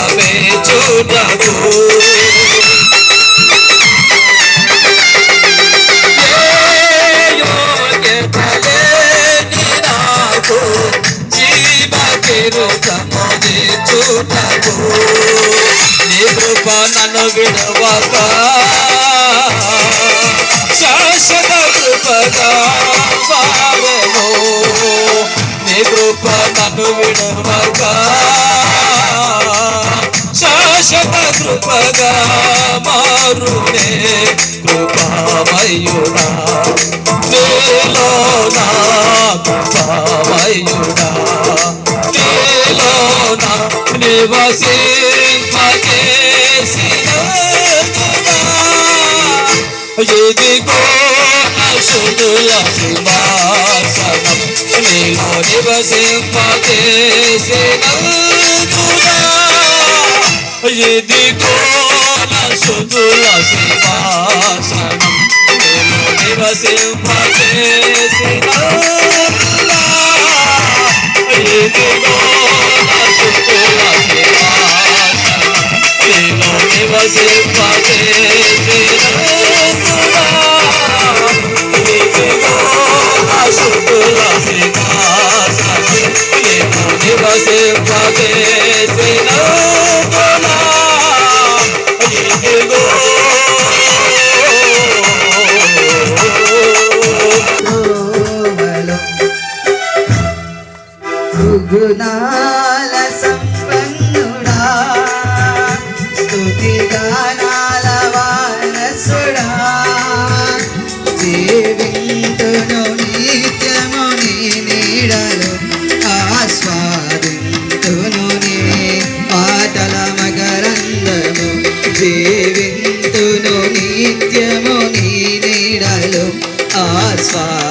ఆమె చూడకు చూడకు నీ కృప నన్ను విడవక శాశ్వత కృపగా సాగను నీ కృప నన్ను విడవక శాశ్వత కృపగా మారునే కృపామయుడా. నీలో నా కృపామయుడా. నీలో నా నివసింపజేసిన ఇదిగో అశుడుల సింహాసనం. నీలో నివసింపజేసిన ఇది కోల సుధుల సింహాసనం నివసింప చేసిన satisfied.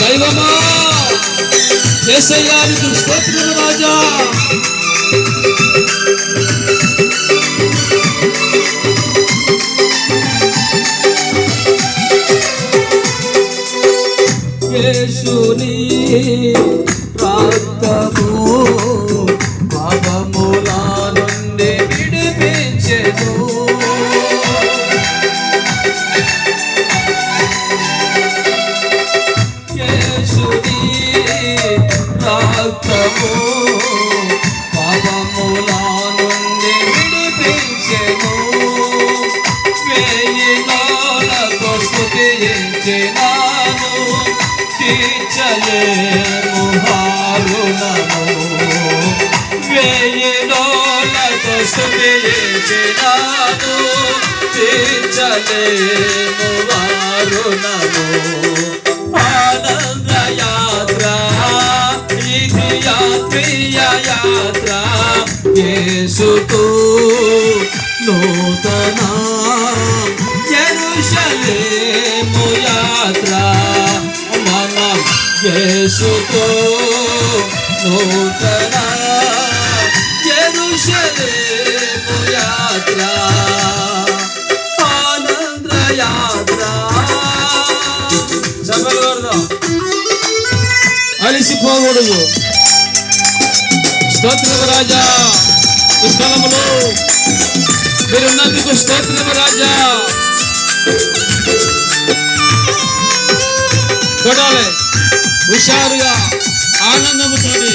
దైవమా? చేసయ్యానికి స్తోత్రుడు రాజా. యేసుని ప్రార్థన స్థుతించినాను తీర్చలేము వారుణము ఆనంద యాత్ర ఇది యాత్రియ యాత్ర యేసుకు నూతన జెరూషలేము యాత్ర. మనం యేసుకు నూతన జెరూషలేము యాత్ర ఆనంద యాత్ర కొడదాం అలిసిపోకూడదు. స్తోత్రం రాజా. ఈ స్థలములో మీరున్నందుకు స్తోత్రం రాజా. కొడాలి. హుషారుగా ఆనందముతోని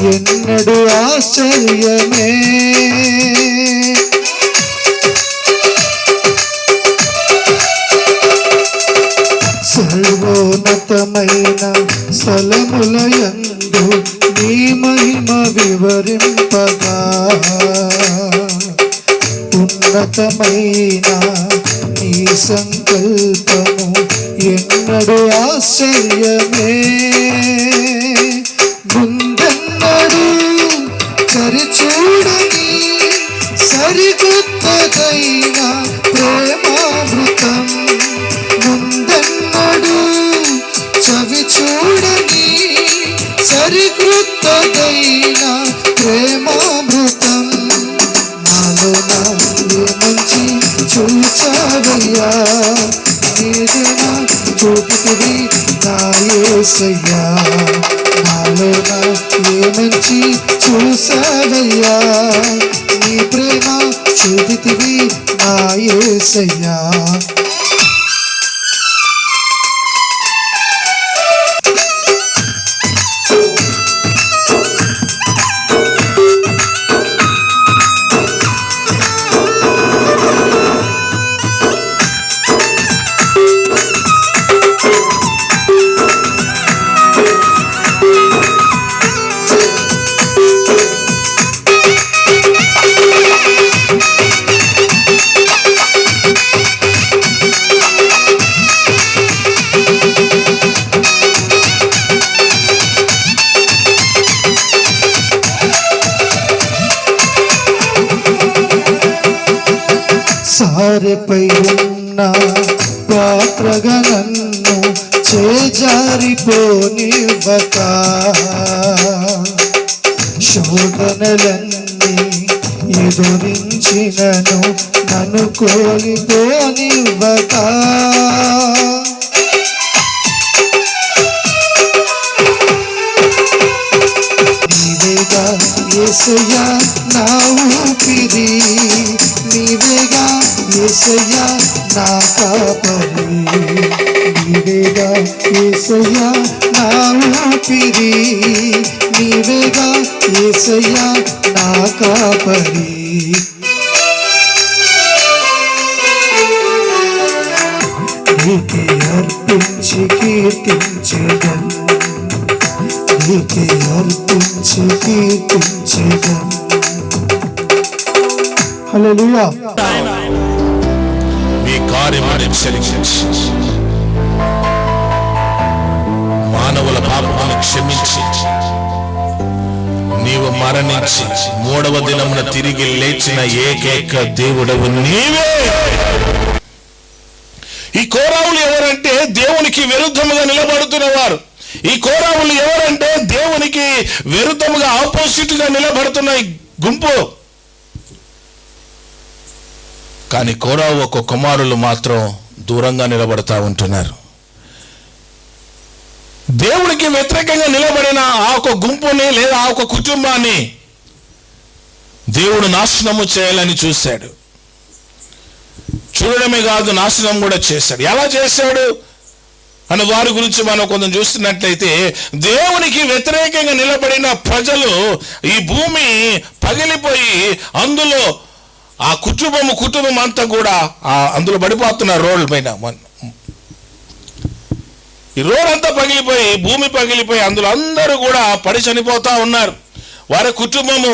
என்னடு ஆச்சரியமே. సారెపై ఉన్న పాత్రగా నన్ను చేజారిపోనివ్వక శోధనలన్నీ ఎదురించినను నన్ను కోలిపోనివ్వక నీవేగా ఏసయ్యా ఏసయ్యా నా కాపరి నీవేగా ఏసయ్యా నా ఊపిరి నీవేగా ఏసయ్యా నా కాపరి నీకే అర్పించి కీర్తించగలను నీకే అర్పించి కీర్తించగలను హల్లెలూయా ఈ కార్యములను చెలించి మానవుల పాపములను క్షమించి నీవు మరణించి మూడవ దినమున తిరిగి లేచిన ఏకైక దేవుడవు నీవే. ఈ కోరావులు ఎవరంటే దేవునికి విరుద్ధముగా నిలబడుతున్న వారు ఈ కోరావులు ఎవరంటే దేవునికి విరుద్ధముగా ఆపోజిట్గా నిలబడుతున్న గుంపు. కానీ కోరావు ఒక కుమారులు మాత్రం దూరంగా నిలబడతా ఉంటున్నారు. దేవుడికి వ్యతిరేకంగా నిలబడిన ఆ ఒక గుంపుని లేదా ఆ ఒక కుటుంబాన్ని దేవుడు నాశనము చేయాలని చూశాడు. చూడడమే కాదు నాశనం కూడా చేశాడు. ఎలా చేశాడు? అని వారి గురించి మనం కొంచెం చూస్తున్నట్లయితే దేవునికి వ్యతిరేకంగా నిలబడిన ప్రజలు ఈ భూమి పగిలిపోయి అందులో ఆ కుటుంబము కుటుంబం అంతా కూడా ఆ అందులో పడిపోతున్నారు రోడ్ల పైన ఈ రోడ్ అంతా పగిలిపోయి భూమి పగిలిపోయి అందులో అందరూ కూడా పడి చనిపోతూ ఉన్నారు. వారి కుటుంబము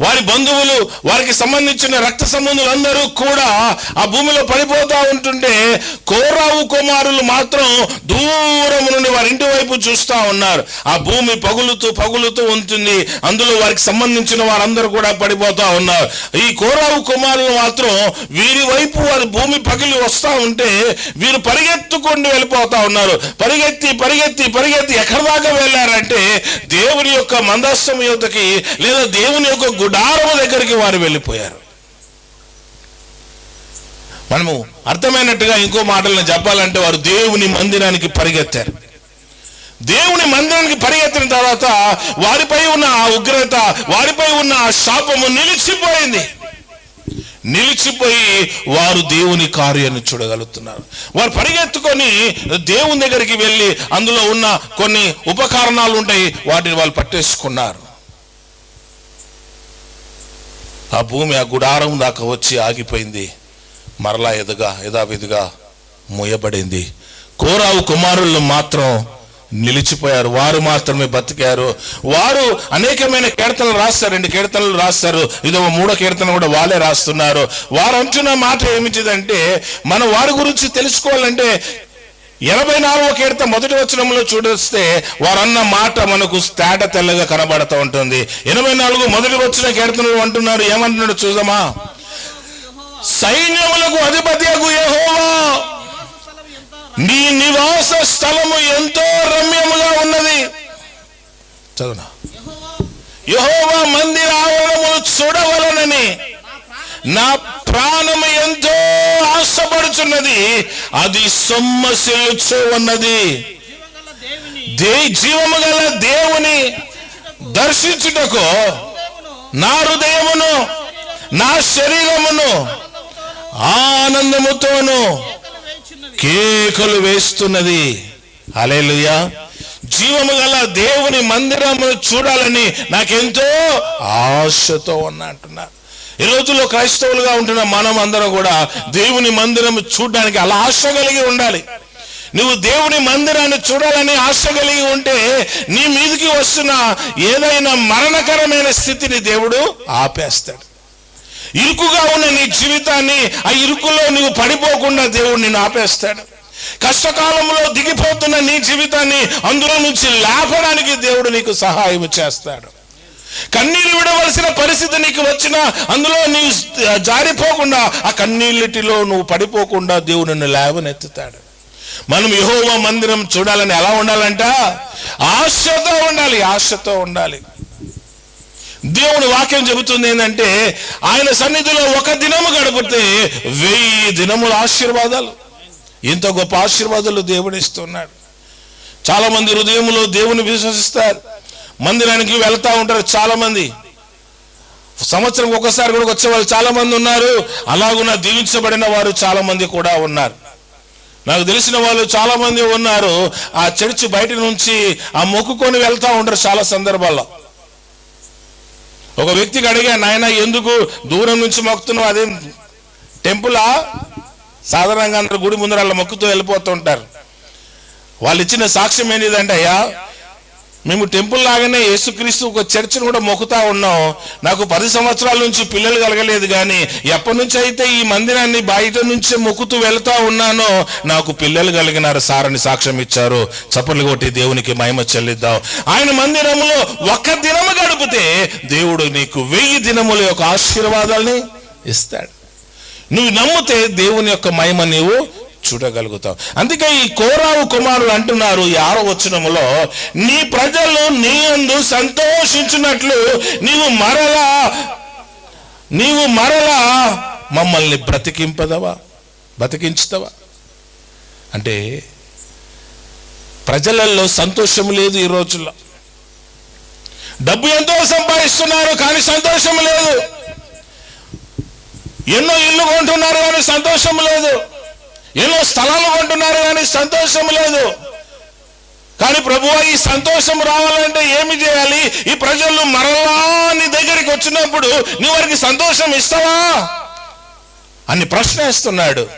వారి బంధువులు వారికి సంబంధించిన రక్త సంబంధులు అందరూ కూడా ఆ భూమిలో పడిపోతూ ఉంటుంటే కోరావు కుమారులు మాత్రం దూరం నుండి వారి ఇంటి వైపు చూస్తా ఉన్నారు. ఆ భూమి పగులుతూ పగులుతూ ఉంటుంది. అందులో వారికి సంబంధించిన వారందరూ కూడా పడిపోతా ఉన్నారు. ఈ కోరావు కుమారులు మాత్రం వీరి వైపు వారి భూమి పగిలి వస్తా ఉంటే వీరు పరిగెత్తుకొని వెళ్ళిపోతా ఉన్నారు. పరిగెత్తి పరిగెత్తి పరిగెత్తి ఎక్కడ దాకా వెళ్ళారంటే దేవుని యొక్క మందస్సం యువతకి లేదా దేవుని యొక్క గుడారము దగ్గరికి వారు వెళ్ళిపోయారు. మనము అర్థమైనట్టుగా ఇంకో మాటలను చెప్పాలంటే వారు దేవుని మందిరానికి పరిగెత్తారు. దేవుని మందిరానికి పరిగెత్తిన తర్వాత వారిపై ఉన్న ఆ ఉగ్రత వారిపై ఉన్న ఆ శాపము నిలిచిపోయింది. నిలిచిపోయి వారు దేవుని కార్యాన్ని చూడగలుగుతున్నారు. వారు పరిగెత్తుకొని దేవుని దగ్గరికి వెళ్ళి అందులో ఉన్న కొన్ని ఉపకరణాలు ఉంటాయి వాటిని వాళ్ళు పట్టేసుకున్నారు. ఆ భూమి ఆ గుడారం దాకా వచ్చి ఆగిపోయింది. మరలా ఎదుగా యథావిధిగా మూయబడింది. కోరావు కుమారులు మాత్రం నిలిచిపోయారు. వారు మాత్రమే బతికారు. వారు అనేకమైన కీర్తనలు రాస్తారు. రెండు కీర్తనలు రాస్తారు. ఇదో మూడో కీర్తన కూడా వాళ్ళే రాస్తున్నారు. వారు అంటున్న మాట ఏమిటిదంటే మనం వారి గురించి తెలుసుకోవాలంటే ఎనభై నాలుగో కీర్తన మొదటి వచనంలో చూడొస్తే వారన్న మాట మనకు తేట తెల్లగా కనబడుతూ ఉంటుంది. ఎనభై నాలుగు మొదటి వచ్చిన కీర్తనలు అంటున్నారు. ఏమంటున్నాడు చూద్దామా? సైన్యములకు అధిపతి యహోవా. నీ నివాస స్థలము ఎంతో రమ్యముగా ఉన్నది. చదువునా? యహోవా మందిర ఆవరణములు చూడవలనని నా ప్రాణము ఎంతో ఆశపడుచున్నది. అది సొమ్మసిల్లుచు ఉన్నది. దే జీవము గల దేవుని దర్శించుటకు నా హృదయమును నా శరీరమును ఆనందముతోను కేకలు వేస్తున్నది. అలేలుయా జీవము గల దేవుని మందిరమును చూడాలని నాకెంతో ఆశతో ఉన్నా అంటున్నారు ఈ రోజుల్లో క్రైస్తవులుగా ఉంటున్న మనం అందరం కూడా దేవుని మందిరం చూడడానికి అలా ఆశ కలిగి ఉండాలి. నువ్వు దేవుని మందిరాన్ని చూడాలని ఆశ కలిగి ఉంటే నీ మీదకి వస్తున్న ఏదైనా మరణకరమైన స్థితిని దేవుడు ఆపేస్తాడు. ఇరుకుగా ఉన్న నీ జీవితాన్ని ఆ ఇరుకులో నువ్వు పడిపోకుండా దేవుడు నిన్ను ఆపేస్తాడు. కష్టకాలంలో దిగిపోతున్న నీ జీవితాన్ని అందులో నుంచి లేపడానికి దేవుడు నీకు సహాయం చేస్తాడు. కన్నీళ్ళు విడవలసిన పరిస్థితి నీకు వచ్చినా అందులో నీ జారిపోకుండా ఆ కన్నీళ్ళటిలో నువ్వు పడిపోకుండా దేవుడు నిన్ను లేవనెత్తుతాడు. మనం యహోవ మందిరం చూడాలని ఎలా ఉండాలంట? ఆశతో ఉండాలి ఆశతో ఉండాలి. దేవుని వాక్యం చెబుతుంది ఏంటంటే ఆయన సన్నిధిలో ఒక దినము గడిపితే వెయ్యి దినముల ఆశీర్వాదాలు. ఇంత గొప్ప ఆశీర్వాదాలు దేవుడు ఇస్తున్నాడు. చాలా మంది హృదయంలో దేవుని విశ్వసిస్తారు. మందిరానికి వెళ్తూ ఉంటారు చాలామంది. సంవత్సరం ఒకసారి కూడా వచ్చే వాళ్ళు చాలామంది ఉన్నారు. అలాగున్న దీవించబడిన వారు చాలామంది కూడా ఉన్నారు. నాకు తెలిసిన వాళ్ళు చాలామంది ఉన్నారు. ఆ చర్చి బయట నుంచి ఆ మొక్కుకొని వెళ్తూ ఉంటారు చాలా సందర్భాల్లో. ఒక వ్యక్తికి అడిగా నాయన ఎందుకు దూరం నుంచి మొక్కుతున్నావు? అదేం టెంపులా సాధారణంగా అందరు గుడి ముందర అలా మొక్కుతూ వెళ్ళిపోతూ ఉంటారు. వాళ్ళు ఇచ్చిన సాక్ష్యం ఏంటిదంటే అయ్యా మేము టెంపుల్ లాగానే యేసుక్రీస్తు ఒక చర్చిని కూడా మొక్కుతా ఉన్నాం. నాకు పది సంవత్సరాల నుంచి పిల్లలు కలగలేదు కానీ ఎప్పటి నుంచి అయితే ఈ మందిరాన్ని బయట నుంచే మొక్కుతూ వెళ్తా ఉన్నానో నాకు పిల్లలు కలిగినారు సారని సాక్ష్యం ఇచ్చారు. చప్పట్లు కొట్టి దేవునికి మహిమ చెల్లిద్దాం. ఆయన మందిరంలో ఒక్క దినము గడిపితే దేవుడు నీకు వెయ్యి దినముల యొక్క ఆశీర్వాదాలని ఇస్తాడు. నువ్వు నమ్మితే దేవుని యొక్క మహిమ నీవు చూడగలుగుతాం. అందుకే ఈ కోరావు కుమారులు అంటున్నారు ఈ ఆరో వచనములో నీ ప్రజలు నీ అందు సంతోషించినట్లు నీవు మరలా నీవు మరలా మమ్మల్ని బ్రతికింపదవా? బతికించుతావా? అంటే ప్రజలలో సంతోషం లేదు ఈ రోజుల్లో. డబ్బు ఎంతో సంపాదిస్తున్నారు కానీ సంతోషం లేదు. ఎన్నో ఇల్లు కొంటున్నారు కానీ సంతోషం లేదు. ఎన్నో స్థలాలు కొంటున్నారు కానీ సంతోషం లేదు. కానీ ప్రభు ఈ సంతోషం రావాలంటే ఏమి చేయాలి? ఈ ప్రజలు మరలా నీ దగ్గరికి వచ్చినప్పుడు నీ వారికి సంతోషం ఇస్తావా? అని ప్రశ్న వేస్తున్నాడు.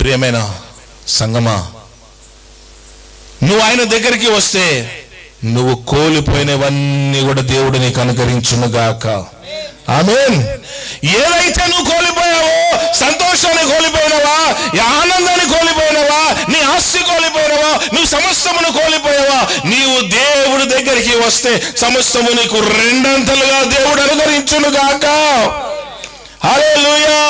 ప్రియమైన సంగమా నువ్వు ఆయన దగ్గరికి వస్తే నువ్వు కోల్పోయినవన్నీ కూడా దేవుడిని కనుకరించునుగాక ఆమేన్. ఏదైతే నువ్వు కోల్పోయావో సంతోషాన్ని కోల్పోయినవా ఆనందాన్ని కోల్పోయినవా నీ ఆస్తి కోల్పోయినవా నువ్వు సమస్తమును కోల్పోయావా నీవు దేవుడి దగ్గరికి వస్తే సమస్తము నీకు రెండంతలుగా దేవుడు అనుకరించునుగాక హల్లెలూయా.